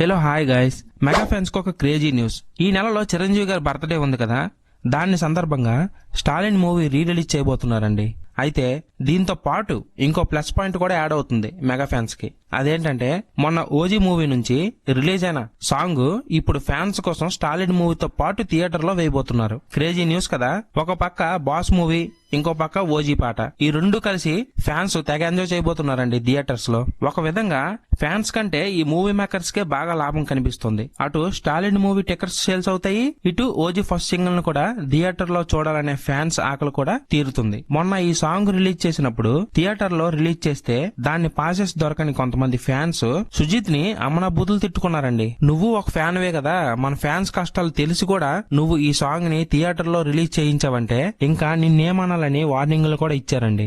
Hello hi guys mega ఫ్యాన్స్కు ఒక crazy news ఈ నెలలో చిరంజీవి గారి బర్త్డే ఉంది కదా? దాని సందర్భంగా స్టాలిన్ మూవీ రీ రిలీజ్ చేయబోతున్నారండి. అయితే దీంతో పాటు ఇంకో ప్లస్ పాయింట్ కూడా యాడ్ అవుతుంది మెగా ఫ్యాన్స్కి. అదేంటంటే మొన్న ఓజీ మూవీ నుంచి రిలీజ్ అయిన సాంగ్ ఇప్పుడు ఫ్యాన్స్ కోసం స్టాలిడ్ మూవీతో పాటు థియేటర్లో వేయబోతున్నారు. క్రేజీ న్యూస్ కదా? ఒక పక్క బాస్ మూవీ ఇంకో పక్క ఓజీ పాట. ఈ రెండు కలిసి ఫ్యాన్స్ తెగ ఎంజాయ్ చేయబోతున్నారండి థియేటర్స్లో. ఒక విధంగా ఫ్యాన్స్ కంటే ఈ మూవీ మేకర్స్ కే బాగా లాభం కనిపిస్తుంది. అటు స్టాలిన్ మూవీ టికెట్స్ సేల్స్ అవుతాయి ఇటు ఓజీ ఫస్ట్ సింగిల్ను కూడా థియేటర్లో చూడాలనే ఫ్యాన్స్ ఆకలి కూడా తీరుతుంది. మొన్న ఈ సాంగ్ రిలీజ్ చేసినప్పుడు థియేటర్లో రిలీజ్ చేస్తే దాన్ని పాసెస్ దొరకని కొంతమంది ఫ్యాన్స్ సుజిత్ని అమ్మన బుద్ధులు తిట్టుకున్నారండి. నువ్వు ఒక ఫ్యాన్ వే కదా. మన ఫ్యాన్స్ కష్టాలు తెలిసి కూడా నువ్వు ఈ సాంగ్ని థియేటర్లో రిలీజ్ చేయించావంటే ఇంకా నిన్నేమనాలని వార్నింగ్లు కూడా ఇచ్చారండి.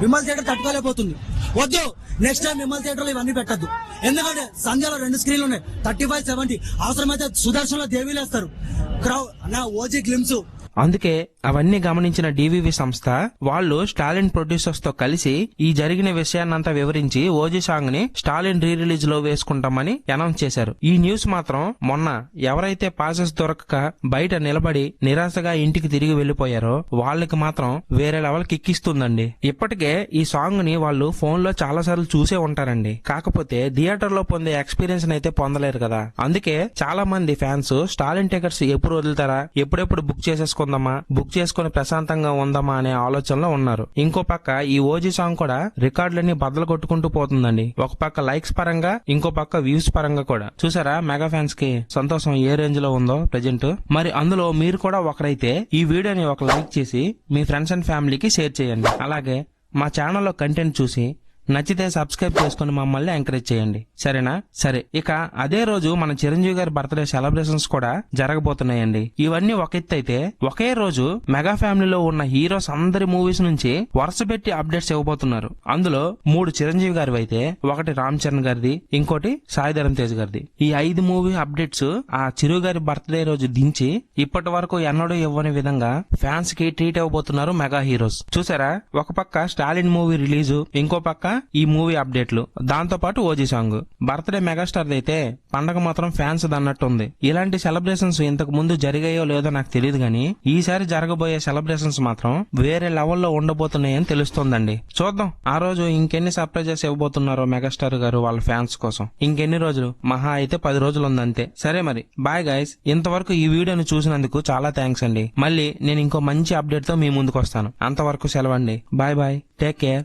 విమల్ థియేటర్ తట్టుకోలేకపోతుంది. వద్దు నెక్స్ట్ టైం విమల్ థియేటర్లో ఇవన్నీ పెట్టద్దు. ఎందుకంటే సంధ్యలో రెండు స్క్రీన్లు ఉన్నాయి. థర్టీ ఫైవ్ సెవెంటీ అవసరమైతే సుదర్శన్లో దేవీలు క్రౌ నా ఓజీ గ్లిమ్స్ అందుకే అవన్నీ గమనించిన డివివి సంస్థ వాళ్ళు స్టాలిన్ ప్రొడ్యూసర్స్తో కలిసి ఈ జరిగిన విషయాన్నంతా వివరించి ఓజీ సాంగ్ని స్టాలిన్ రీ రిలీజ్లో వేసుకుంటామని అనౌన్స్ చేశారు. ఈ న్యూస్ మాత్రం మొన్న ఎవరైతే పాసెస్ దొరకక బయట నిలబడి నిరాశగా ఇంటికి తిరిగి వెళ్ళిపోయారో వాళ్ళకి మాత్రం వేరే లెవెల్ కిక్కిస్తుందండి ఇప్పటికే ఈ సాంగ్ని వాళ్ళు ఫోన్లో చాలా సార్లు చూసే ఉంటారండి. కాకపోతే థియేటర్లో పొందే ఎక్స్పీరియన్స్ అయితే పొందలేరు కదా. అందుకే చాలా మంది ఫ్యాన్స్ స్టాలిన్ టికెట్స్ ఎప్పుడు వదులుతారా ఎప్పుడెప్పుడు బుక్ చేసేసుకో చేసుకుందామా? బుక్ చేసుకుని ప్రశాంతంగా ఉందామా అనే ఆలోచనలో ఉన్నారు. ఇంకో పక్క ఈ ఓజీ సాంగ్ కూడా రికార్డులన్నీ బద్దలు కొట్టుకుంటూ పోతుందండి. ఒక పక్క లైక్స్ పరంగా ఇంకో పక్క వ్యూస్ పరంగా కూడా. చూసారా మెగా ఫ్యాన్స్కి సంతోషం ఏ రేంజ్లో ఉందో ప్రజెంట్. మరి అందులో మీరు కూడా ఒకరైతే ఈ వీడియోని ఒక లైక్ చేసి మీ ఫ్రెండ్స్ అండ్ ఫ్యామిలీకి షేర్ చేయండి. అలాగే మా ఛానల్లో కంటెంట్ చూసి నచ్చితే సబ్స్క్రైబ్ చేసుకుని మమ్మల్ని ఎంకరేజ్ చేయండి. సరేనా? సరే ఇక అదే రోజు మన చిరంజీవి గారి బర్త్డే సెలబ్రేషన్స్ కూడా జరగబోతున్నాయండి. ఇవన్నీ ఒక ఎత్తు అయితే ఒకే రోజు మెగా ఫ్యామిలీలో ఉన్న హీరోస్ అందరి మూవీస్ నుంచి వరుస పెట్టి అప్డేట్స్ ఇవ్వబోతున్నారు. అందులో మూడు చిరంజీవి గారి అయితే ఒకటి రామ్ చరణ్ గారిది ఇంకోటి సాయిధరం తేజ్ గారిది. ఈ ఐదు మూవీ అప్డేట్స్ ఆ చిరు గారి బర్త్డే రోజు దించి ఇప్పటి వరకు ఎన్నడూ ఇవ్వని విధంగా ఫ్యాన్స్కి ట్రీట్ ఇవ్వబోతున్నారు మెగా హీరోస్. చూసారా? ఒక పక్క స్టాలిన్ మూవీ రిలీజ్ ఇంకో పక్క ఈ మూవీ అప్డేట్లు. దాంతో పాటు ఓజీ సాంగ్. బర్త్డే మెగాస్టార్ అయితే పండగ మాత్రం ఫ్యాన్స్ దన్నట్టుంది. ఇలాంటి సెలబ్రేషన్స్ ఇంతకు ముందు జరిగాయో లేదో నాకు తెలియదు గానీ ఈసారి జరగబోయే సెలబ్రేషన్స్ మాత్రం వేరే లెవెల్లో ఉండబోతున్నాయని తెలుస్తోందండి. చూద్దాం. ఆ రోజు ఇంకెన్ని సర్ప్రైజెస్ ఇవ్వబోతున్నారో మెగాస్టార్ గారు వాళ్ళ ఫ్యాన్స్ కోసం. ఇంకెన్ని రోజులు? మహా అయితే పది రోజులు ఉందంతే సరే మరి. బాయ్ గైస్ ఇంతవరకు ఈ వీడియోని చూసినందుకు చాలా థ్యాంక్స్ అండి. మళ్ళీ నేను ఇంకో మంచి అప్డేట్తో మీ ముందుకు వస్తాను అంతవరకు సెలవండి. Bye bye. Take care.